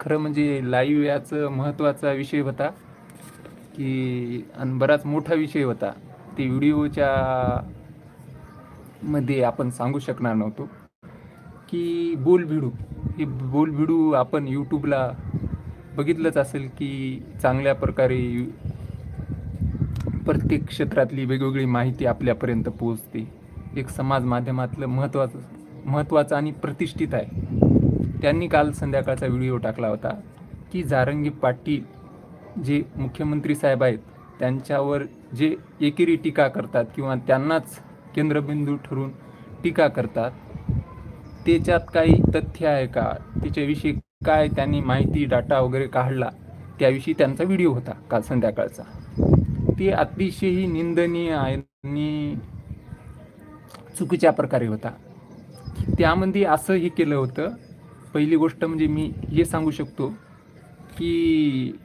खरं म्हणजे लाईव्ह याचं महत्त्वाचा विषय होता की आणि बराच मोठा विषय होता. ते व्हिडिओच्या मध्ये आपण सांगू शकणार नव्हतो. की बोल भिडू. हे बोल भिडू आपण यूट्यूबला बघितलंच असेल की चांगल्या प्रकारे प्रत्येक क्षेत्रातली वेगवेगळी माहिती आपल्यापर्यंत पोहोचते. एक समाज माध्यमातलं महत्त्वाचं महत्त्वाचं आणि प्रतिष्ठित आहे. त्यांनी काल संध्याकाळचा व्हिडिओ टाकला होता की जारंगी पाटील जे मुख्यमंत्री साहेब आहेत त्यांच्यावर जे एकेरी टीका करतात किंवा त्यांनाच केंद्रबिंदू ठरून टीका करतात त्याच्यात काही तथ्य आहे का? त्याच्याविषयी काय त्यांनी माहिती डाटा वगैरे काढला? त्याविषयी त्यांचा व्हिडिओ होता काल संध्याकाळचा. ते अतिशयही निंदनीय आहे आणि चुकीच्या प्रकारे होता. त्यामध्ये असं हे केलं होतं पहिली गोष्ट म्हणजे मी हे सांगू शकतो की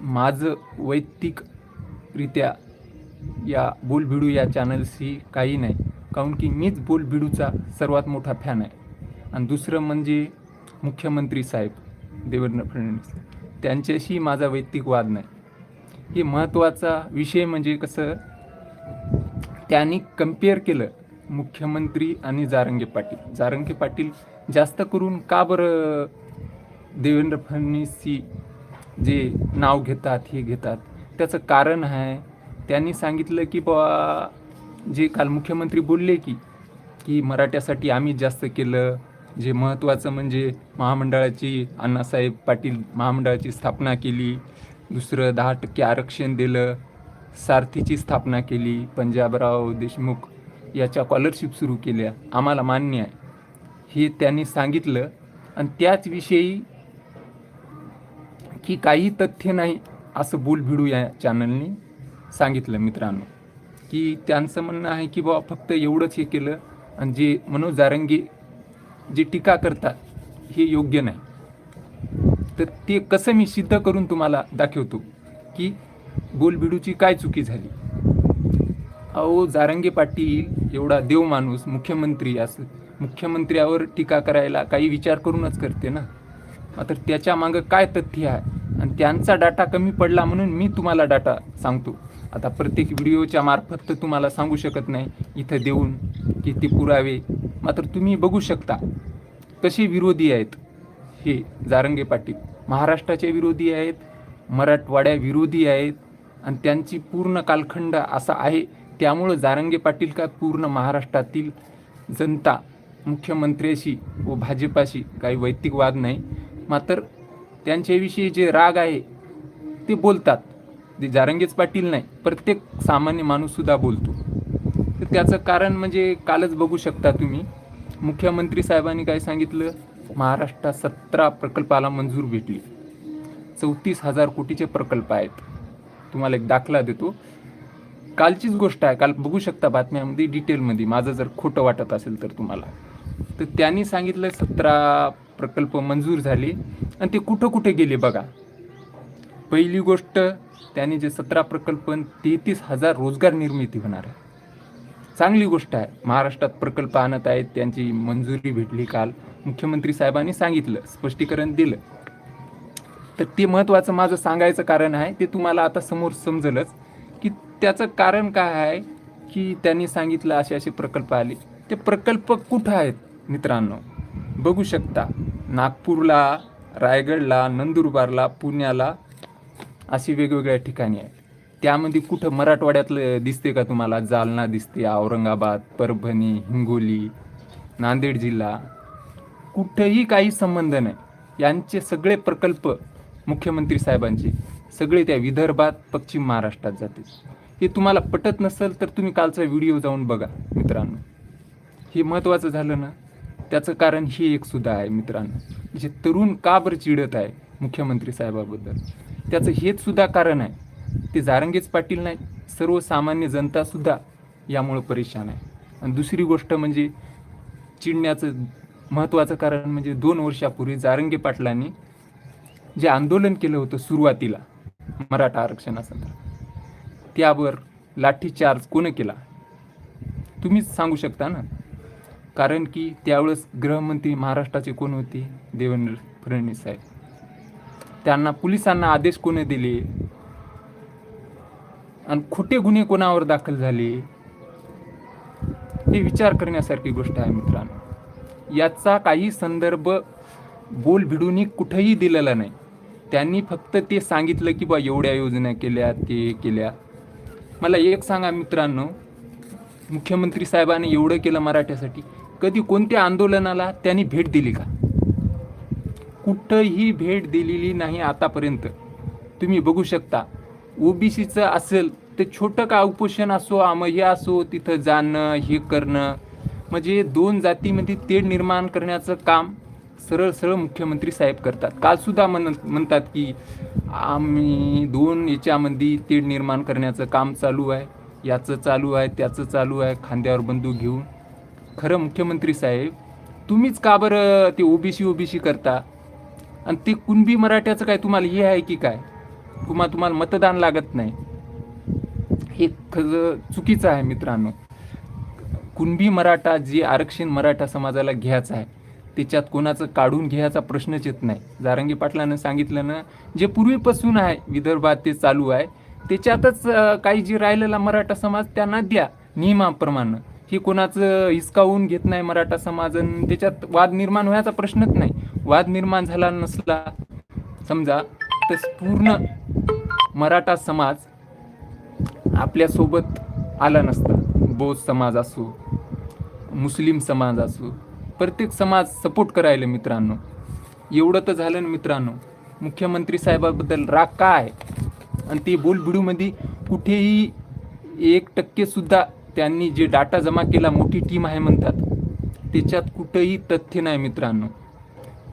माझं वैयक्तिकरित्या या बोलभिडू या चॅनलशी काही नाही. काऊन की मीच बोलभिडूचा सर्वात मोठा फॅन आहे. आणि दुसरं म्हणजे मुख्यमंत्री साहेब देवेंद्र फडणवीस. त्यांच्याशी माझा वैयक्तिक वाद नाही. हे महत्त्वाचा विषय म्हणजे कसं त्यांनी कंपेअर केलं मुख्यमंत्री आणि जारंगे पाटील. जारंगे पाटील जास्त करून का बरं देवेंद्र फडणवीसची जे नाव घेतात हे घेतात? त्याचं कारण आहे त्यांनी सांगितलं की बा जे काल मुख्यमंत्री बोलले की की मराठ्यासाठी आम्ही जास्त केलं. जे महत्त्वाचं म्हणजे महामंडळाची अण्णासाहेब पाटील महामंडळाची स्थापना केली. दुसरं दहा टक्के आरक्षण दिलं. सारथीची स्थापना केली. पंजाबराव देशमुख याच्या स्कॉलरशिप सुरू केल्या. आम्हाला मान्य आहे. हे त्यांनी सांगितलं. आणि त्याचविषयी की काही तथ्य नाही असं बोलभिडू या चॅनलनी सांगितलं मित्रांनो. की त्यांचं म्हणणं आहे की बाबा फक्त एवढंच हे केलं आणि जे मनोज जारंगी जे टीका करतात हे योग्य नाही. तर ते कसं मी सिद्ध करून तुम्हाला दाखवतो की बोलबिडूची काय चुकी झाली? अहो जारंगे पाटील एवढा देव माणूस मुख्यमंत्री असं मुख्यमंत्र्यावर टीका करायला काही विचार करूनच करते ना. मात्र त्याच्या मागं काय तथ्य आहे? आणि त्यांचा डाटा कमी पडला म्हणून मी तुम्हाला डाटा सांगतो. आता प्रत्येक व्हिडिओच्या मार्फत तर तुम्हाला सांगू शकत नाही इथं देऊन की ते पुरावे. मात्र तुम्ही बघू शकता कसे विरोधी आहेत हे जारंगे पाटील. महाराष्ट्राचे विरोधी आहेत मराठवाड्या विरोधी आहेत आणि त्यांची पूर्ण कालखंड असा आहे त्यामुळं जारंगे पाटील काय पूर्ण महाराष्ट्रातील जनता मुख्यमंत्र्याशी व भाजपाशी काही वैयक्तिक वाद नाही मात्र त्यांच्याविषयी जे राग आहे ते बोलतात. ते जारंगेच पाटील नाही प्रत्येक सामान्य माणूससुद्धा बोलतो. तर त्याचं कारण म्हणजे कालच बघू शकता तुम्ही. मुख्यमंत्री साहेबांनी काय सांगितलं? महाराष्ट्रात सतरा प्रकल्पाला मंजूर भेटली. चौतीस हजार कोटीचे प्रकल्प आहेत. तुम्हाला एक दाखला देतो. कालचीच गोष्ट आहे. काल बघू शकता बातम्यामध्ये डिटेलमध्ये. माझं जर खोटं वाटत असेल तर तुम्हाला. तर त्यांनी सांगितलं सतरा प्रकल्प मंजूर झाले आणि ते कुठं कुठे गेले बघा. पहिली गोष्ट त्यांनी जे सतरा प्रकल्प तेहतीस हजार रोजगार निर्मिती होणार आहे. चांगली गोष्ट आहे. महाराष्ट्रात प्रकल्प आणत आहेत. त्यांची मंजुरी भेटली काल. मुख्यमंत्री साहेबांनी सांगितलं स्पष्टीकरण दिलं. तर ते महत्त्वाचं माझं सांगायचं कारण आहे ते तुम्हाला आता समोर समजलंच. त्याचं कारण काय आहे की त्यांनी सांगितलं असे असे प्रकल्प आले. ते प्रकल्प कुठं आहेत मित्रांनो? बघू शकता. नागपूरला रायगडला नंदुरबारला पुण्याला अशी वेगवेगळ्या ठिकाणी आहेत. त्यामध्ये कुठं मराठवाड्यातलं दिसते का तुम्हाला? जालना दिसते औरंगाबाद परभणी हिंगोली नांदेड जिल्हा. कुठंही काही संबंध नाही. यांचे सगळे प्रकल्प मुख्यमंत्री साहेबांचे. सगळे त्या विदर्भात पश्चिम महाराष्ट्रात जाते हे तुम्हाला पटत नसेल तर तुम्ही कालचा व्हिडिओ जाऊन बघा मित्रांनो. हे महत्त्वाचं झालं ना त्याचं कारण हे एक सुद्धा आहे मित्रांनो. जे तरुण का बरं चिडत आहे मुख्यमंत्री साहेबाबद्दल? त्याचं हेच सुद्धा कारण आहे. ते जारंगेच पाटील नाही सर्वसामान्य जनतासुद्धा यामुळं परेशान आहे. आणि दुसरी गोष्ट म्हणजे चिडण्याचं महत्त्वाचं कारण म्हणजे दोन वर्षापूर्वी जारंगे पाटलांनी जे आंदोलन केलं होतं सुरुवातीला मराठा आरक्षणासंदर्भात त्यावर लाठीचार्ज कोण केला? तुम्हीच सांगू शकता ना? कारण की त्यावेळेस गृहमंत्री महाराष्ट्राचे कोण होते? देवेंद्र फडणवीस साहेब. त्यांना पोलिसांना आदेश कोणी दिले? आणि खोटे गुन्हे कोणावर दाखल झाले? हे विचार करण्यासारखी गोष्ट आहे मित्रांनो. याचा काही संदर्भ बोल भिडूनी कुठेही दिलेला नाही. त्यांनी फक्त ते सांगितलं की बा एवढ्या योजना केल्या ते केल्या मला एक सांगा मित्रांनो मुख्यमंत्री साहेबांनी एवढं केलं मराठ्यासाठी कधी कोणत्या आंदोलनाला त्यांनी भेट दिली का? कुठंही भेट दिलेली नाही आतापर्यंत. तुम्ही बघू शकता ओबीसीचं असेल ते छोटं का उपोषण असो आम हे असो तिथं जाणं हे करणं म्हणजे दोन जातीमध्ये तेढ निर्माण करण्याचं काम सरळ सरळ मुख्यमंत्री साहेब करतात. कालसुद्धा म्हण म्हणतात की आम्ही दोन याच्यामध्ये तेढ निर्माण करण्याचं काम चालू आहे. याचं चालू आहे त्याचं चालू आहे खांद्यावर बंदूक घेऊन. खरं मुख्यमंत्री साहेब तुम्हीच का बरं ते ओबीसी ओबीसी करता? आणि ते कुणबी मराठ्याचं काय तुम्हाला हे आहे की काय? तुम्हा तुम्हाला मतदान लागत नाही. हे खरं चुकीचं आहे मित्रांनो. कुणबी मराठा जे आरक्षण मराठा समाजाला घ्यायचं आहे त्याच्यात कोणाचं काढून घ्यायचा प्रश्नच येत नाही. जारंगी पाटलानं सांगितलं ना जे पूर्वीपासून आहे विदर्भात ते चालू आहे त्याच्यातच काही जे राहिलेला मराठा समाज त्यांना द्या नियमाप्रमाणे. हे कोणाचं हिसकावून घेत नाही मराठा समाज आणि त्याच्यात वाद निर्माण व्हायचा प्रश्नच नाही. वाद निर्माण झाला नसला समजा तर पूर्ण मराठा समाज आपल्यासोबत आला नसता. बौद्ध समाज असो मुस्लिम समाज असो प्रत्येक समाज सपोर्ट करायला मित्रांनो. एवढं तर झालं ना मित्रांनो. मुख्यमंत्री साहेबाबद्दल राग काय आहे? आणि ते बोलबिडूमध्ये कुठेही एक टक्केसुद्धा त्यांनी जे डाटा जमा केला मोठी टीम आहे म्हणतात त्याच्यात कुठंही तथ्य नाही मित्रांनो.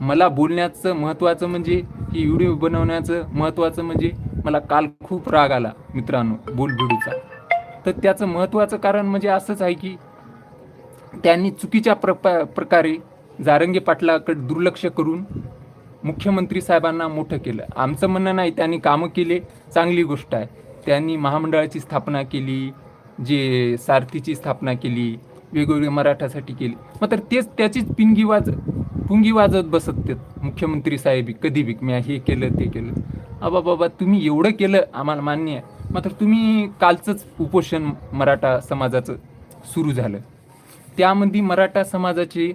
मला बोलण्याचं महत्त्वाचं म्हणजे ही व्हिडिओ बनवण्याचं महत्त्वाचं म्हणजे मला काल खूप राग आला मित्रांनो बोलबिडूचा. तर त्याचं महत्त्वाचं कारण म्हणजे असंच आहे की त्यांनी चुकीच्या प्रपा प्रकारे जारंगे पाटलाकडे दुर्लक्ष करून मुख्यमंत्री साहेबांना मोठं केलं. आमचं म्हणणं नाही त्यांनी कामं केले चांगली गोष्ट आहे. त्यांनी महामंडळाची स्थापना केली जे सारथीची स्थापना केली वेगवेगळे मराठासाठी केली. मात्र तेच त्याचीच पिंगी वाज पुंगी वाजत बसत ते मुख्यमंत्री साहेब कधी बी मी हे केलं ते केलं. अबा बाबा तुम्ही एवढं केलं आम्हाला मान्य आहे. मात्र तुम्ही कालचंच उपोषण मराठा समाजाचं सुरू झालं. त्यामध्ये मराठा समाजाचे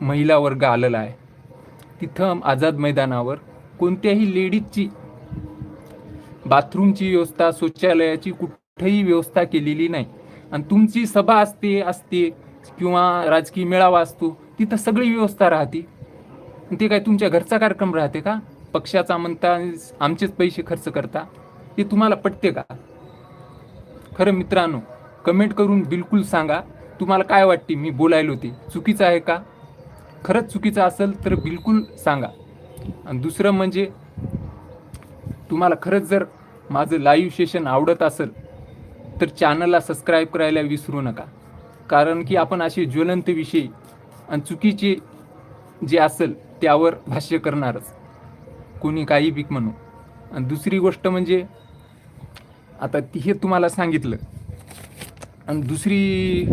महिला वर्ग आलेला आहे. तिथं आझाद मैदानावर कोणत्याही लेडीजची बाथरूमची व्यवस्था शौचालयाची कुठेही व्यवस्था केलेली नाही. आणि तुमची सभा असते असते किंवा राजकीय मेळावा असतो तिथं सगळी व्यवस्था राहते. ते काय तुमच्या घरचा कार्यक्रम राहते का? पक्षाचा म्हणता आमचेच पैसे खर्च करता. ते तुम्हाला पटते का? खरं मित्रांनो कमेंट करून बिलकुल सांगा. तुम्हाला काय वाटते? मी बोलायलो ते चुकीचं आहे का? खरंच चुकीचं असेल तर बिलकुल सांगा. आणि दुसरं म्हणजे तुम्हाला खरंच जर माझं लाईव्ह सेशन आवडत असेल तर चॅनलला सबस्क्राईब करायला विसरू नका. कारण की आपण असे ज्वलंत विषय आणि चुकीचे जे असेल त्यावर भाष्य करणारच. कोणी काही बीक म्हणू. आणि दुसरी गोष्ट म्हणजे आता ती हे तुम्हाला सांगितलं. आणि दुसरी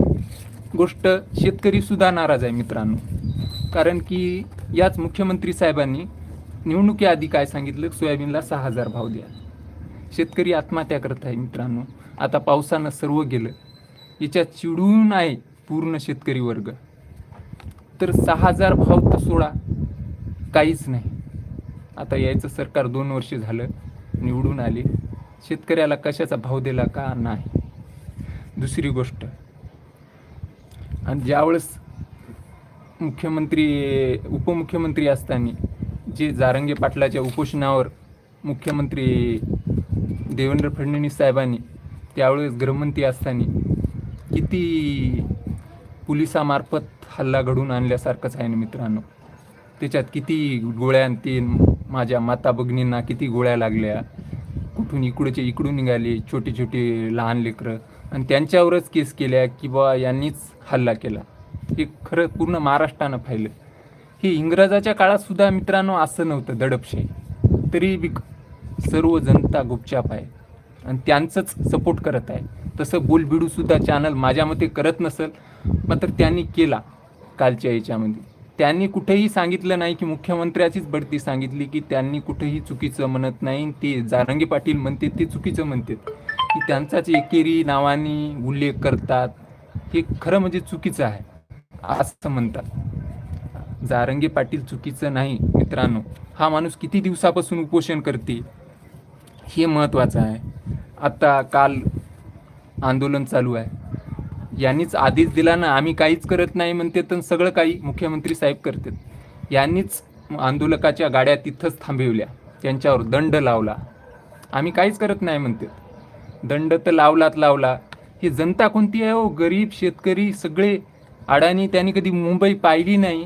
गोष्ट शेतकरीसुद्धा नाराज आहे मित्रांनो. कारण की याच मुख्यमंत्री साहेबांनी निवडणुकीआधी काय सांगितलं? सोयाबीनला सहा हजार भाव द्या. शेतकरी आत्महत्या करत आहे मित्रांनो. आता पावसानं सर्व गेलं. याच्यात चिडून आहे पूर्ण शेतकरी वर्ग. तर सहा हजार भाव तर सोडा. काहीच नाही. आता यायचं सरकार दोन वर्ष झालं निवडून आले. शेतकऱ्याला कशाचा भाव दिला का नाही? दुसरी गोष्ट आणि ज्यावेळेस मुख्यमंत्री उपमुख्यमंत्री असताना जे जारंगे पाटलाच्या उपोषणावर मुख्यमंत्री देवेंद्र फडणवीस साहेबांनी त्यावेळेस गृहमंत्री असताना किती पोलिसामार्फत हल्ला घडून आणल्यासारखंच आहे ना मित्रांनो. त्याच्यात किती गोळ्या आणि ते माझ्या माता भगिनींना किती गोळ्या लागल्या कुठून इकडचे इकडून निघाले छोटे छोटे लहान लेकरं. आणि त्यांच्यावरच केस केल्या की बा यांनीच हल्ला केला. हे खरं पूर्ण महाराष्ट्रानं पाहिलं. हे इंग्रजाच्या काळातसुद्धा मित्रांनो असं नव्हतं दडपशाही. तरी बी सर्व जनता गुपचाप आहे. आणि त्यांचंच सपोर्ट करत आहे. तसं बोलबिडूसुद्धा चॅनल माझ्या मते करत नसेल मात्र त्यांनी केला कालच्या याच्यामध्ये. त्यांनी कुठेही सांगितलं नाही की मुख्यमंत्र्याचीच बढती सांगितली की त्यांनी कुठेही चुकीचं म्हणत नाही. ते जारंगे पाटील म्हणते ते चुकीचं म्हणतात. की त्यांचाच एकेरी नावाने उल्लेख करतात. हे खरं म्हणजे चुकीचं आहे असं म्हणतात. जारंगे पाटील चुकीचं नाही मित्रांनो. हा माणूस किती दिवसापासून उपोषण करते हे महत्त्वाचं आहे. आता काल आंदोलन चालू आहे. यांनीच आदेश दिला ना आम्ही काहीच करत नाही म्हणते तर सगळं काही मुख्यमंत्री साहेब करतात. यांनीच आंदोलकाच्या गाड्या तिथंच थांबवल्या त्यांच्यावर दंड लावला. आम्ही काहीच करत नाही म्हणतात दंड तर लावलात लावला. ही जनता कोणती आहे हो? गरीब शेतकरी सगळे. अडाणी त्यांनी कधी मुंबई पाहिली नाही.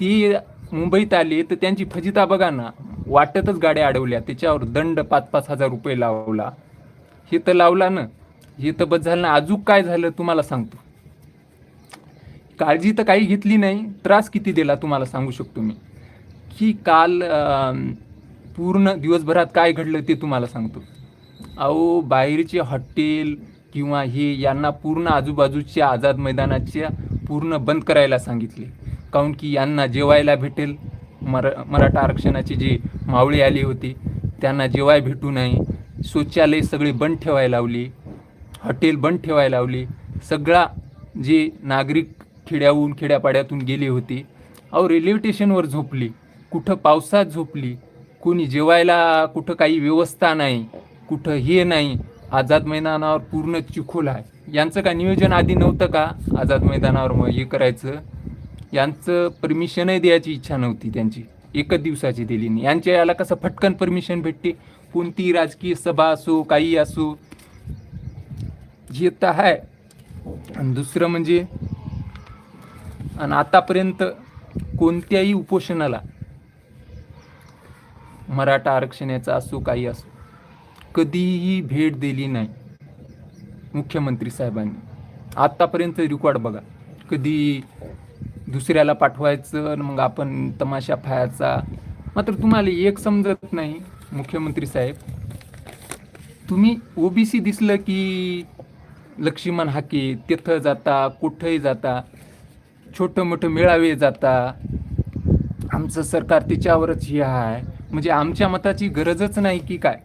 ती मुंबईत आली तर त्यांची फजिता बघा ना. वाटतच गाड्या अडवल्या. त्याच्यावर दंड पाच पाच हजार रुपये लावला. हे तर लावला ना. हे तर बस झालं ना. अजून काय झालं तुम्हाला सांगतो. काळजी तर काही घेतली नाही. त्रास किती दिला तुम्हाला सांगू शकतो मी. की काल पूर्ण दिवसभरात काय घडलं ते तुम्हाला सांगतो. अहो बाहेरचे हॉटेल किंवा हे यांना पूर्ण आजूबाजूच्या आझाद मैदानाच्या पूर्ण बंद करायला सांगितले. काऊन की यांना जेवायला भेटेल. मरा मराठा आरक्षणाचे जे मावळे आले होते त्यांना जेवाय भेटू नये. शौचालय सगळे बंद ठेवायला लावली. हॉटेल बंद ठेवायला लावली. सगळा जे नागरिक खेड्याहून खेड्यापाड्यातून गेले होते अहो रेल्वे स्टेशनवर झोपली. कुठं पावसात झोपली. कोणी जेवायला कुठं काही व्यवस्था नाही. कुठं हे नाही. आझाद मैदानावर पूर्ण चिखोल आहे. यांचं का नियोजन आधी नव्हतं का? आझाद मैदानावर मग हे करायचं. यांचं परमिशनही द्यायची इच्छा नव्हती त्यांची. एकच दिवसाची दिली नाही. यांच्या याला कसं फटकन परमिशन भेटते? कोणती राजकीय सभा असो काही असो हे तर आहे. आणि दुसरं म्हणजे आणि आतापर्यंत कोणत्याही उपोषणाला मराठा आरक्षणाचा असो काही असो कधीही भेट दिली नाही. मुख्यमंत्री साहेबांनी. आत्तापर्यंत रेकॉर्ड बघा. कधी दुसऱ्याला पाठवायचं आणि मग आपण तमाशा फायाचा मात्र तुम्हाला एक समजत नाही मुख्यमंत्री साहेब. तुम्ही ओबीसी दिसलं की लक्ष्मण हाके तिथं जाता कुठंही जाता छोटं मोठं मेळावे जाता. आमचं सरकार तिच्यावरच हे आहे. म्हणजे आमच्या मताची गरजच नाही की काय.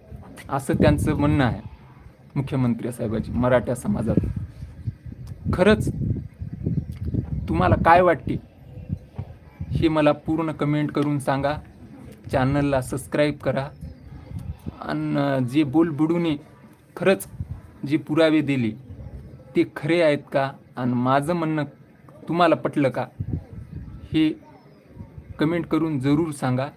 असं त्यांचं म्हणणं आहे. मुख्यमंत्री साहेबाची मराठा समाजात. खरंच तुम्हाला काय वाटते? हे मला पूर्ण कमेंट करून सांगा. चॅनलला सबस्क्राईब करा. आणि जे बोल बुडूने खरंच जे पुरावे दिले ते खरे आहेत का? आणि माझं म्हणणं तुम्हाला पटलं का? हे कमेंट करून जरूर सांगा.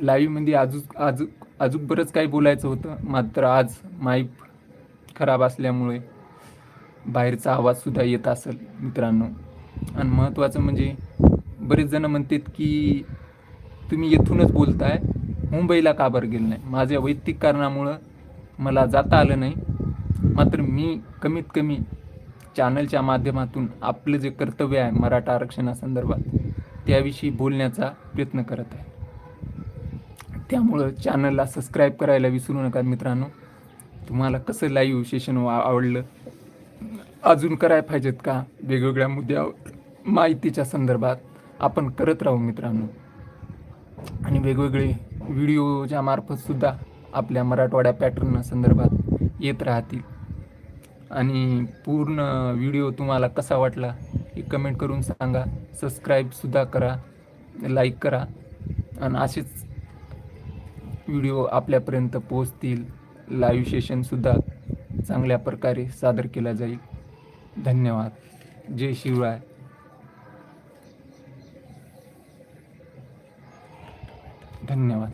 लाईव्हमध्ये आजू आजू अजून बरंच काही बोलायचं होतं. मात्र आज माईक खराब असल्यामुळे बाहेरचा आवाजसुद्धा येत असेल मित्रांनो. आणि महत्त्वाचं म्हणजे बरेच जण म्हणतात की तुम्ही येथूनच बोलताय मुंबईला का बरं गेलं नाही? माझ्या वैयक्तिक कारणामुळं मला जाता आलं नाही. मात्र मी कमीत कमी चॅनलच्या माध्यमातून आपलं जे कर्तव्य आहे मराठा आरक्षणासंदर्भात त्याविषयी बोलण्याचा प्रयत्न करत आहे. त्यामुळं चॅनलला सबस्क्राईब करायला विसरू नका मित्रांनो. तुम्हाला कसं लाईव्ह सेशन वा आवडलं? अजून करायला पाहिजेत का? वेगवेगळ्या मुद्द्यावर माहितीच्या संदर्भात आपण करत राहू मित्रांनो. आणि वेगवेगळे व्हिडिओच्या मार्फतसुद्धा आपल्या मराठवाड्या पॅटर्न संदर्भात येत राहतील. आणि पूर्ण व्हिडिओ तुम्हाला कसा वाटला हे कमेंट करून सांगा. सबस्क्राईबसुद्धा करा लाईक करा. आणि असेच व्हिडिओ आपल्यापर्यंत पोहोचतील. लाईव्ह सेशनसुद्धा चांगल्या प्रकारे सादर केला जाईल. धन्यवाद. जय शिवराय. धन्यवाद.